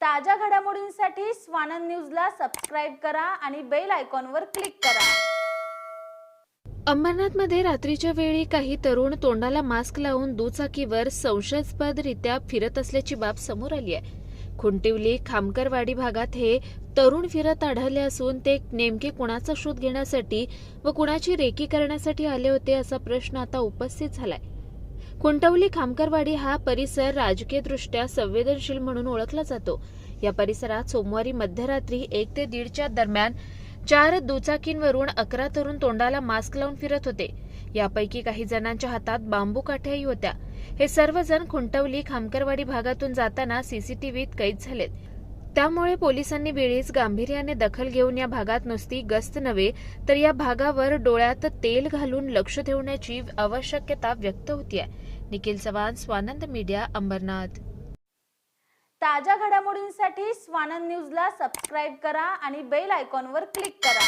ताज्या घडामोडींसाठी स्वानंद न्यूजला सबस्क्राईब करा आणि बेल आयकॉनवर क्लिक करा. अंबरनाथमध्ये रात्रीच्या वेळी काही तरुण तोंडाला मास्क लावून दुचाकीवर संशयास्पदरित्या फिरत असल्याची बाब समोर आली आहे. खुंटिवली खामकरवाडी भागात हे तरुण फिरत आढळले असून ते नेमके कुणाचा शोध घेण्यासाठी व कुणाची रेकी करण्यासाठी आले होते असा प्रश्न आता उपस्थित झालाय. खुंटवली खामकरवाडी हा परिसर राजकीयदृष्ट्या संवेदनशील म्हणून ओळखला जातो. या परिसरात सोमवारी मध्यरात्री एक ते दीडच्या दरम्यान चार दुचाकींवरून अकरा तरुण तोंडाला मास्क लावून फिरत होते. यापैकी काही जणांच्या हातात बांबू काठ्याही होत्या. हे सर्वजण खुंटवली खामकरवाडी भागातून जाताना सीसीटीव्हीत कैद झालेत. त्यामुळे पोलिसांनी वेळीच गांभीर्याने दखल घेऊन या भागात नुसती गस्त नव्हे तर या भागावर डोळ्यात तेल घालून लक्ष ठेवण्याची आवश्यकता व्यक्त होतीये. निखिल चव्हाण स्वानंद मीडिया अंबरनाथ. ताज्या घडामोडींसाठी स्वानंद न्यूजला सबस्क्राईब करा आणि बेल आयकॉनवर क्लिक करा.